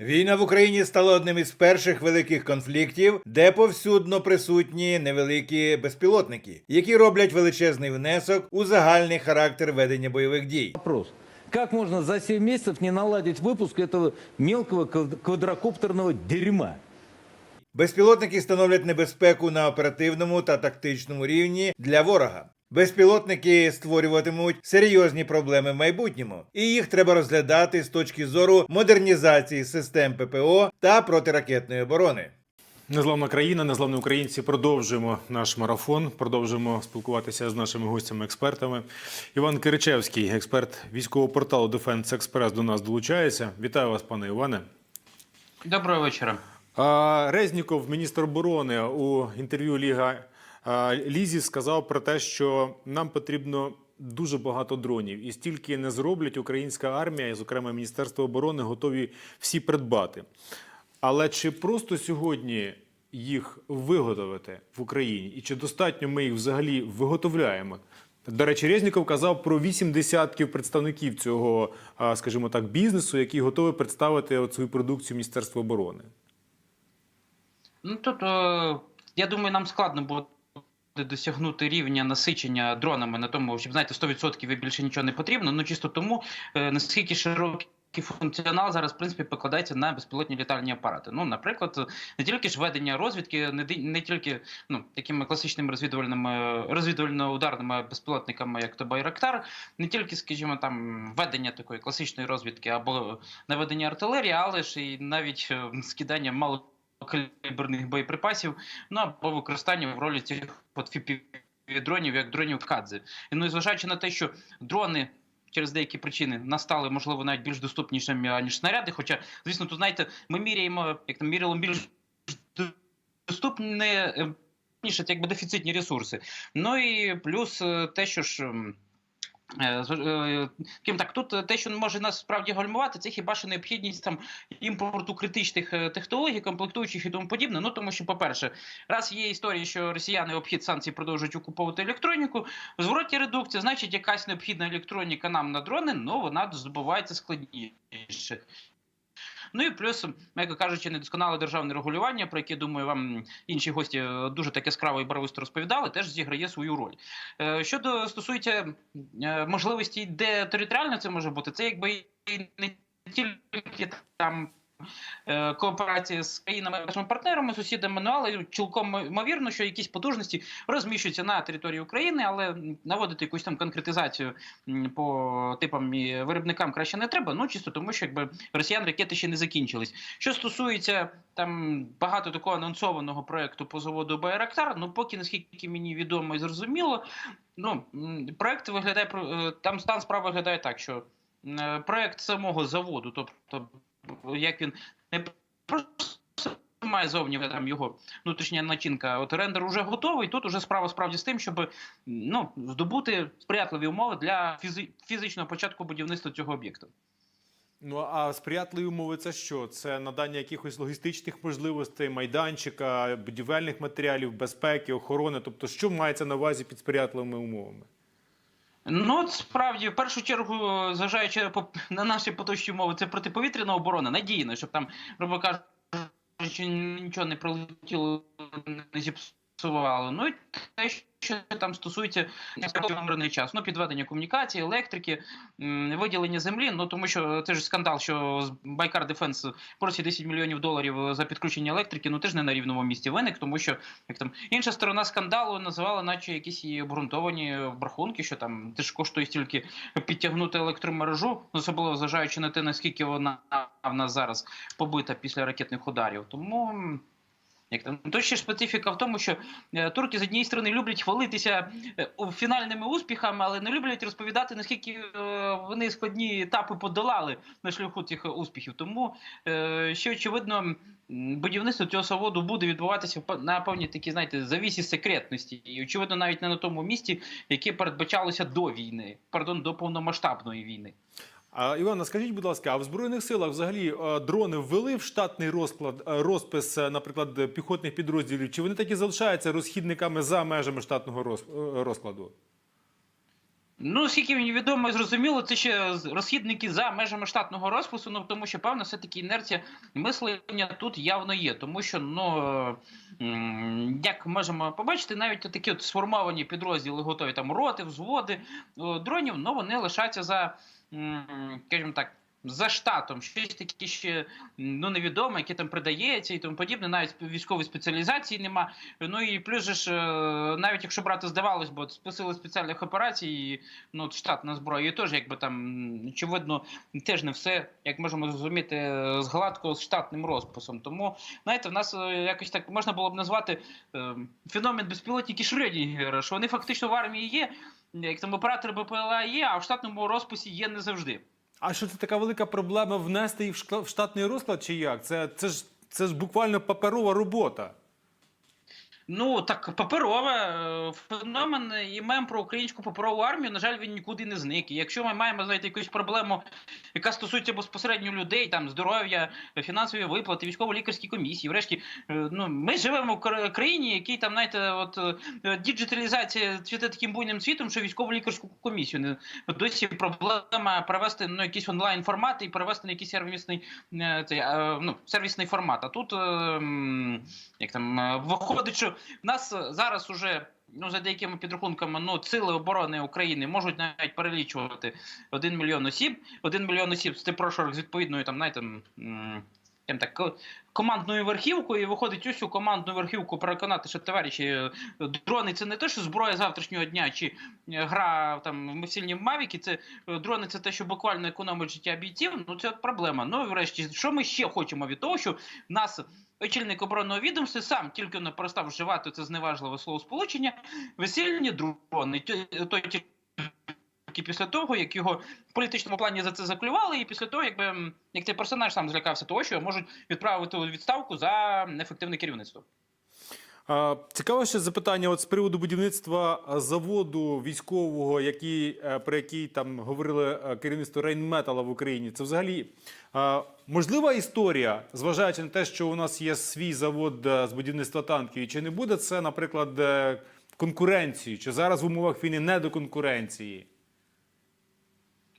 Війна в Україні стала одним із перших великих конфліктів, де повсюдно присутні невеликі безпілотники, які роблять величезний внесок у загальний характер ведення бойових дій. Как можно за 7 месяцев не наладить выпуск этого мелкого квадрокоптерного дерьма? Безпілотники становлять небезпеку на оперативному та тактичному рівні для ворога. Безпілотники створюватимуть серйозні проблеми в майбутньому, і їх треба розглядати з точки зору модернізації систем ППО та протиракетної оборони. Незламна країна, незламні українці. Продовжуємо наш марафон. Продовжуємо спілкуватися з нашими гостями-експертами. Іван Киричевський, експерт військового порталу Defense Express, до нас долучається. Вітаю вас, пане Іване. Доброго вечора. Резніков, міністр оборони, у інтерв'ю Ліга Лізі сказав про те, що нам потрібно дуже багато дронів, і стільки не зроблять українська армія, і, зокрема Міністерство оборони, готові всі придбати. Але чи просто сьогодні їх виготовити в Україні, і чи достатньо ми їх взагалі виготовляємо? До речі, Резніков казав про вісім десятків представників цього, скажімо так, бізнесу, які готові представити свою продукцію Міністерству оборони. Ну е, я думаю, нам складно досягнути рівня насичення дронами на тому, щоб знаєте, 100% і більше нічого не потрібно. Ну чисто тому е, наскільки широкий функціонал зараз в принципі покладається на безпілотні літальні апарати. Ну, наприклад, не тільки ж ведення розвідки, не, не тільки ну такими класичними розвідувальними розвідувально-ударними безпілотниками, як то Байрактар, не тільки, скажімо, там ведення такої класичної розвідки або наведення артилерії, але ж і навіть е, скидання мало каліберних боєприпасів, ну або використання в ролі цих дронів, як дронів Кадзе. І, Ну і зважаючи на те, що дрони. Через деякі причини настали, можливо, навіть більш доступнішими, ніж снаряди. Хоча, звісно, тут знаєте, ми міряємо, як там міряємо більш доступні, е, якби дефіцитні ресурси. Ну і плюс е, те, що ж. Е, е, Крім так, тут те, що може нас справді гальмувати, це хіба що необхідність там імпорту критичних е, технологій, комплектуючих і тому подібне. Ну тому що, по-перше, раз є історія, що росіяни обхід санкцій продовжують окуповувати електроніку, в редукція, редукції, значить, якась необхідна електроніка нам на дрони, ну вона здобувається складніше. Ну і плюс, м'яко кажучи, недосконале державне регулювання, про яке думаю, вам інші гості е, дуже так яскраво і барвисто розповідали, теж зіграє свою роль. Е, Щодо стосується е, можливості, де територіально це може бути, це якби не тільки там. Е, Кооперації з країнами нашими партнерами, сусідами, ну але цілком ймовірно, що якісь потужності розміщуються на території України, але наводити якусь там конкретизацію по типам і виробникам краще не треба. Ну чисто тому, що якби росіян ракети ще не закінчились. Що стосується там багато такого анонсованого проекту по заводу Байрактар, ну поки наскільки мені відомо і зрозуміло, ну проект виглядає е, там стан справи виглядає так, що е, проект самого заводу, тобто як він не просто має зовні там його внутрішня начинка. От рендер уже готовий. Тут уже справа справді з тим, щоб ну здобути сприятливі умови для фізи- фізичного початку будівництва цього об'єкту. Ну а сприятливі умови це що? Це надання якихось логістичних можливостей, майданчика, будівельних матеріалів, безпеки, охорони. Тобто, що мається на увазі під сприятливими умовами? Ну, справді, в першу чергу, зважаючи по- на наші поточні умови, це протиповітряна оборона, надійна, щоб там, грубо кажучи, нічого не пролетіло, не зіпсувало. Ну і те, що там стосується мирний час, ну, підведення комунікації, електрики, виділення землі. Ну тому що це ж скандал, що з Байкар Дефенс просить 10 мільйонів доларів за підключення електрики, ну теж не на рівному місці виник, тому що як там інша сторона скандалу називала, наче якісь і обґрунтовані рахунки, що там теж коштує стільки підтягнути електромережу, особливо зважаючи на те, наскільки вона в нас зараз побита після ракетних ударів. Тому. Як то ще специфіка в тому, що е, турки з однієї сторони люблять хвалитися е, фінальними успіхами, але не люблять розповідати наскільки е, вони складні етапи подолали на шляху цих успіхів. Тому ще очевидно, будівництво цього заводу буде відбуватися на певній такі, знаєте, завісі секретності, і очевидно, навіть не на тому місці, яке передбачалося до війни, пардон, до повномасштабної війни. Івана, скажіть, будь ласка, а в збройних силах взагалі е, дрони ввели в штатний розклад е, розпис, е, наприклад, піхотних підрозділів? Чи вони такі залишаються розхідниками за межами штатного роз- розкладу? Ну, скільки мені відомо і зрозуміло, це ще розхідники за межами штатного розпису, ну тому що певно, все-таки інерція мислення тут явно є. Тому що, ну е, як можемо побачити, навіть такі от сформовані підрозділи готові там роти, взводи е, дронів, ну вони лишаються за, скажімо так. За штатом щось таке ще ну невідоме, яке там придається і тому подібне, навіть військової спеціалізації нема. Ну і плюс же ж, е, навіть якщо брати здавалось, бо сили спеціальних операцій, ну от штатна зброя, і теж якби там очевидно теж не все, як можемо зрозуміти, е, з гладко з штатним розписом. Тому знаєте, в нас е, якось так можна було б назвати феномен безпілотників Шрёдінгера, що вони фактично в армії є, як там оператори БПЛА є, а в штатному розписі є не завжди. А що це така велика проблема внести їх в штатний розклад чи як? Це, це, ж, це ж буквально паперова робота. Ну так паперове е, феномен і мем про українську паперову армію. На жаль, він нікуди не зник. І якщо ми маємо знаєте, якусь проблему, яка стосується безпосередньо людей, там здоров'я, фінансові виплати, військово-лікарські комісії. Врешті, е, ну ми живемо в кра- країні, якій там знаєте, от е, діджиталізація цвіте таким буйним світом, що військово-лікарську комісію не досі проблема перевести ну якийсь онлайн формат і перевести на якийсь сервісний цей, ну, сервісний формат. А тут е, як там виходить, що в нас е, зараз уже. Ну, за деякими підрахунками, ну, сили оборони України можуть навіть перелічувати 1 мільйон осіб. 1 мільйон осіб це Типрошорок з відповідною там, знаєте, м, так, командною верхівкою, і виходить усю командну верхівку переконати, що товариші, е, дрони це не те, що зброя завтрашнього дня, чи е, гра там ми сильні Мавіки, це е, дрони це те, що буквально економить життя бійців. Ну це от проблема. Ну і врешті, що ми ще хочемо від того, що в нас очільник оборонного відомства сам тільки не перестав вживати це зневажливе словосполучення, весільні дрони. Той тільки після того, як його в політичному плані за це заклювали, і після того, якби як цей персонаж сам злякався того, що можуть відправити відставку за неефективне керівництво. Цікаве ще запитання от з приводу будівництва заводу військового, який, е, про який там говорили е, керівництво Рейнметала в Україні. Це взагалі можлива історія, зважаючи на те, що у нас є свій завод е, з будівництва танків, і чи не буде це, наприклад, е, конкуренцією? Чи зараз в умовах війни не до конкуренції?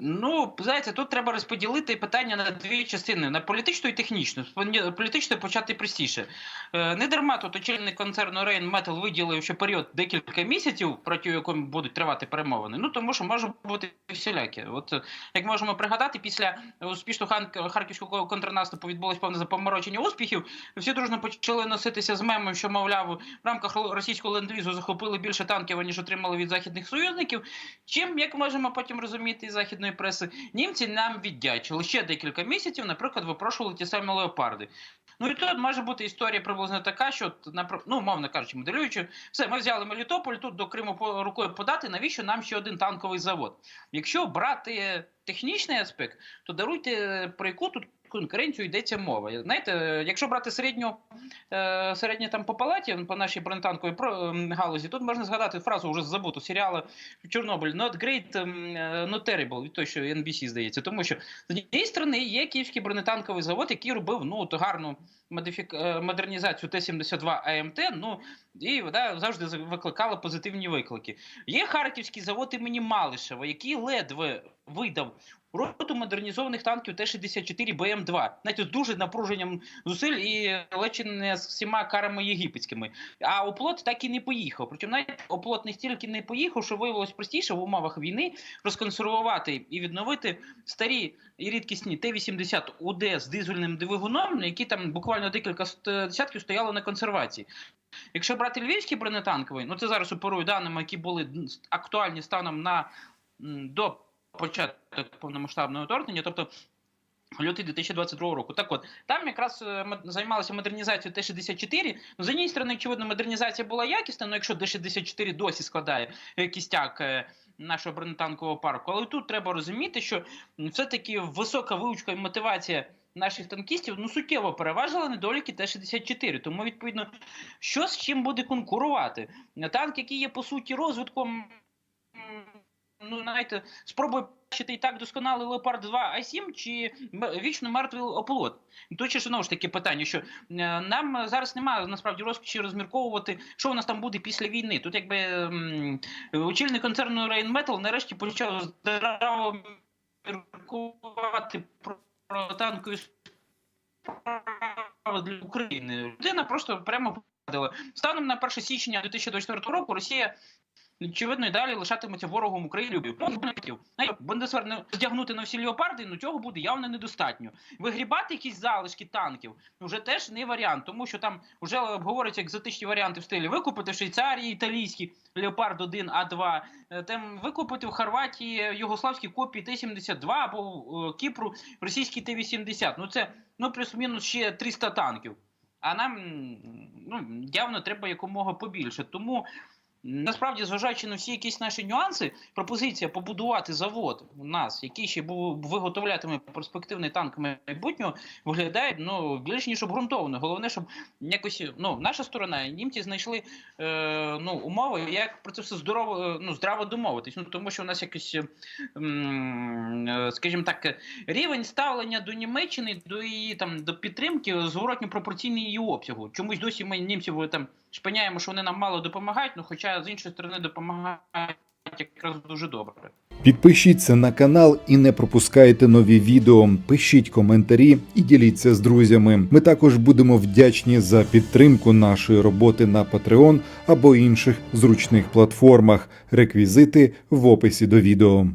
Ну, знаєте, тут треба розподілити питання на дві частини: на політичну і технічну. З політичної почати простіше. Е, Не дарма тут очільник концерну Rain Metal виділив, що період декілька місяців, проти якого будуть тривати перемовини. Ну тому що може бути всіляке. От як можемо пригадати, після успішного харківського контрнаступу відбулось певне запоморочення успіхів. Всі дружно почали носитися з мемом, що мовляв, в рамках російського ленд-лізу захопили більше танків, ніж отримали від західних союзників. Чим, як можемо потім розуміти із західної преси, німці нам віддячили ще декілька місяців, наприклад, випрошували ті самі леопарди. Ну і тут може бути історія приблизно така, що ну, мовно кажучи, моделюючи, все, ми взяли Мелітополь, тут до Криму рукою подати. Навіщо нам ще один танковий завод? Якщо брати технічний аспект, то даруйте про яку тут конкуренцію йдеться мова. Знаєте, якщо брати середню, е, середнє там по палаті, по нашій бронетанковій галузі, тут можна згадати фразу вже забуту серіалу Чорнобиль not great, е, not terrible, від того, що NBC здається. Тому що з однієї сторони є київський бронетанковий завод, який робив ну, гарну модифік... е, модернізацію Т-72 АМТ, ну і да, завжди викликала позитивні виклики. Є харківський завод імені Малишева, який ледве видав роту модернізованих танків Т-64 БМ-2. Знаєте, з дуже напруженням зусиль і ледь не з всіма карами єгипетськими. А оплот так і не поїхав. Причому навіть оплот не стільки не поїхав, що виявилось простіше в умовах війни розконсервувати і відновити старі і рідкісні Т-80 УД з дизельним двигуном, які там буквально декілька десятків стояли на консервації. Якщо брати львівський бронетанковий, ну це зараз оперую даними, які були актуальні станом на до початку повномасштабного вторгнення, тобто лютий 2022 року. Так от, там якраз е, займалися модернізацією Т-64. Ну, з однієї сторони, очевидно, модернізація була якісна, але якщо Т-64 досі складає е, кістяк е, нашого бронетанкового парку, але тут треба розуміти, що все-таки висока вивчка і мотивація наших танкістів ну суттєво переважила недоліки Т-64. Тому, відповідно, що з чим буде конкурувати? Танк, який є по суті розвитком ну знаєте, спробує бачити і так досконалий Леопард 2 А7 чи вічно мертвий оплот. Тут ще знову ж таки питання, що е, нам зараз немає насправді розкоші розмірковувати, що у нас там буде після війни. Тут якби очільник концерну Rheinmetall нарешті почав здраво міркувати про, танкові справи для України. Людина просто прямо. Станом на 1 січня 2024 року Росія очевидно і далі лишатиметься ворогом України. Бундесвер не здягнути на всі леопарди, ну цього буде явно недостатньо. Вигрібати якісь залишки танків вже теж не варіант, тому що там вже обговорюються екзотичні варіанти в стилі викупити в Швейцарії італійський леопард 1 А2, е, там викупити в Хорватії югославські копії Т-72 або е, Кіпру російський Т-80. Ну це ну плюс-мінус ще 300 танків. А нам ну, явно треба якомога побільше. Тому насправді, зважаючи на всі якісь наші нюанси, пропозиція побудувати завод у нас, який ще був виготовлятиме перспективний танк майбутнього, виглядає ну більш ніж обґрунтовано. Головне, щоб якось ну наша сторона, німці знайшли е, ну умови, як про це все здорово, е, ну здраво домовитись. Ну тому що у нас якось, е, м, е, скажімо так, рівень ставлення до Німеччини, до її там до підтримки зворотньо пропорційний її обсягу. Чомусь досі ми німців там шпиняємо, що вони нам мало допомагають, ну хоча з іншої сторони допомагають якраз дуже добре. Підпишіться на канал і не пропускайте нові відео. Пишіть коментарі і діліться з друзями. Ми також будемо вдячні за підтримку нашої роботи на Patreon або інших зручних платформах. Реквізити в описі до відео.